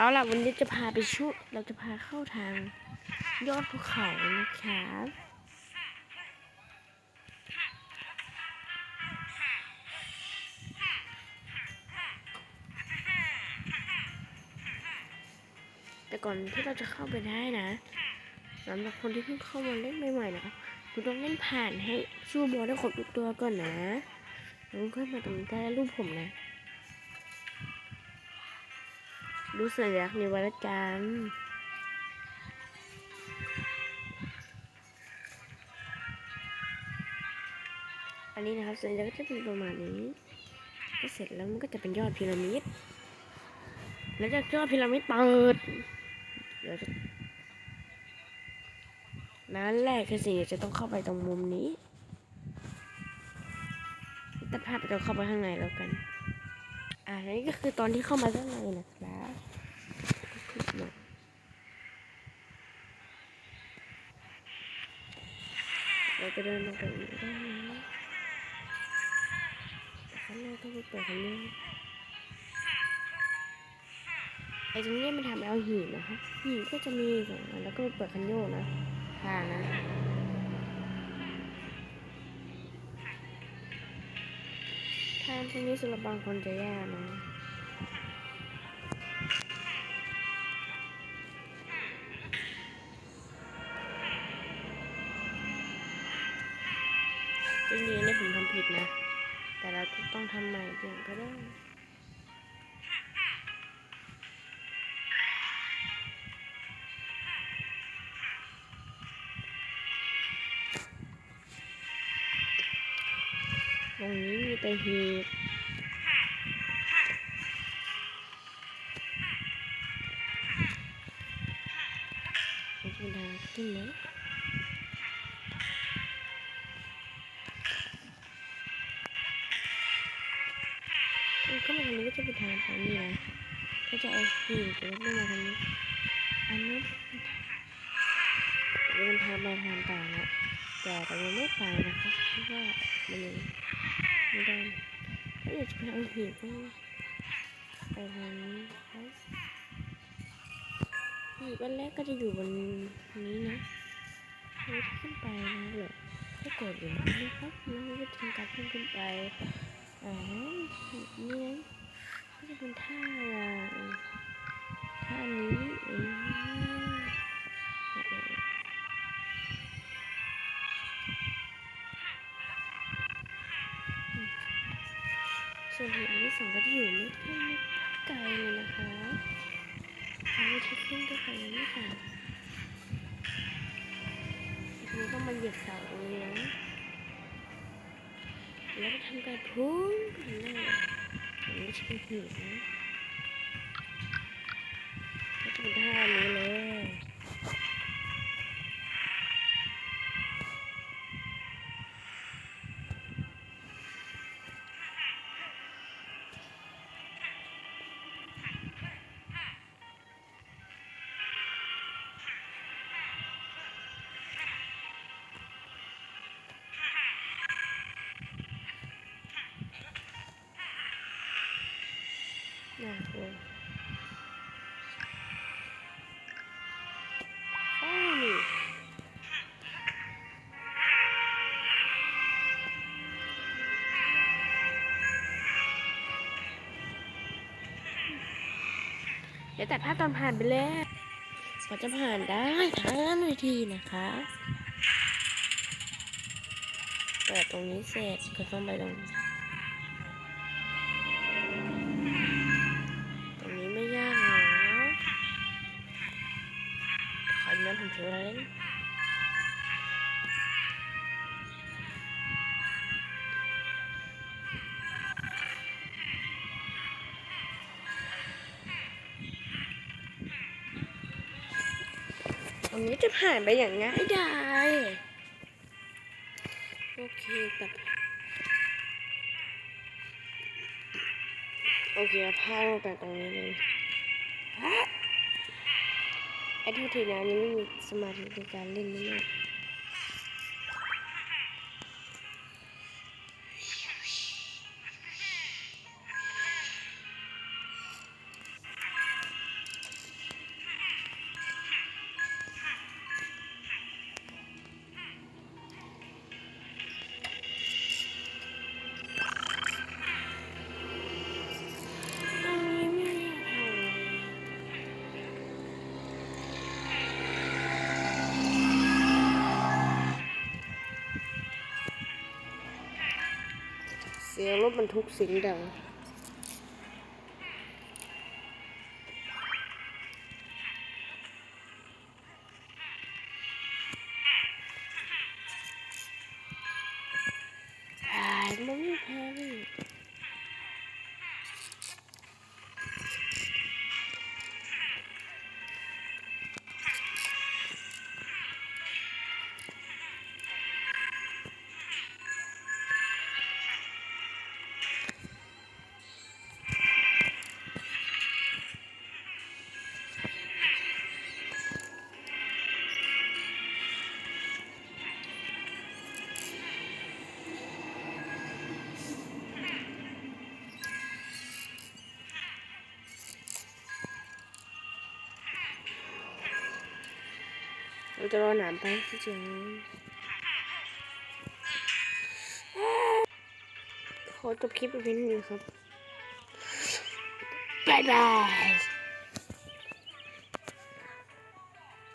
เอาล่ะวันนี้จะพาไปชุเราจะพาเข้าทางยอดภูเขานะคะแต่ก่อนที่เราจะเข้าไปได้นะสำหรับคนที่เพิ่งเข้ามาเล่นใหม่ๆนะคะคุณต้องเล่นผ่านให้สู้บอลได้ครบทุกตัวก่อนนะแล้วก็มาตรงนี้ได้รูปผมนะ ดูสัญลักในวันจันทร์อันนี้นะครับสัญลักษณ์ก็จะเป็นประมาณนี้ ก็เสร็จแล้วมันก็จะเป็นยอดพีระมิด แล้วจากยอดพีระมิดเปิดเดี๋ยวนั่นแหละคือสิ่งที่จะต้องเข้าไปตรงมุมนี้แต่ภาพไปต้องเข้าไปข้างในแล้วกัน อ่านี่ก็คือตอนที่เข้ามาด้านในนะครับ เราจะเดินลงไปอีกได้ไหมข้างในต้องไปเปิดข้างนอกไอ้ตรงนี้มันทำเอาหินนะครับหินก็จะมีสองอันแล้วก็ไปเปิดคันโยกนะทางนะทางตรงนี้สำหรับบางคนจะยากนะ จริงๆนี่ผมทำผิดนะ แต่เราต้องทำใหม่เปลี่ยนก็ได้ตรงนี้มีแต่หีบมันจะเป็นทางขึ้นไหม ก็มาจะเป็นทางทางนี้นะก็จะเอาหีบแล้วก็มาทางนี้อันนี้เดินทางไปทางต่างแล้วแต่เราไม่ไปนะคะเพราะว่ามันยังไม่ได้ถ้าอยากจะไปเอาหีบก็ไปทางนี้ครับหีบอันแรกก็จะอยู่บนนี้นะขึ้นไปนะเหรอก็กดอยู่นะครับแล้วก็ทำการขึ้นขึ้นไปอ่านี้นะ จะเป็นท่าท่านี้เองส่วนหีบอันที่สองก็จะอยู่ไม่ค่ไกลเลยนะคะทางที่ขึ้นก็ไปนี่ค่ะทีนี้ต้องมาเหยียบเสาตรงนี้นะแล้วก็ทำการพุ่งถึงหน้าอันนี้ จะเป็นหีบนะก็จะเป็นท่านี้เลย ดี๋ยวตัดภาพตอนผ่านไปแล้วพอจะผ่านได้ทั้งนาทีนะคะ เปิดตรงนี้เสร็จก็ต้องไปตรงตรงนี้ไม่ยากหรอกขอย้อนผมถืออเล่น ตรงนี้จะผ่านไปอย่างง่ายดายโอเคตัดโอเคเอาผ้าลงแต่ตรงนี้เลยไอ้ทุกทีนะยังไม่มีสมาธิในการเล่นนี่มา สียงรถบรรทุกเสียงดัง เราจะรอหนามไปที่จริงขอจบคลิปไปเพียงเท่านี้ครับบ๊ายบาย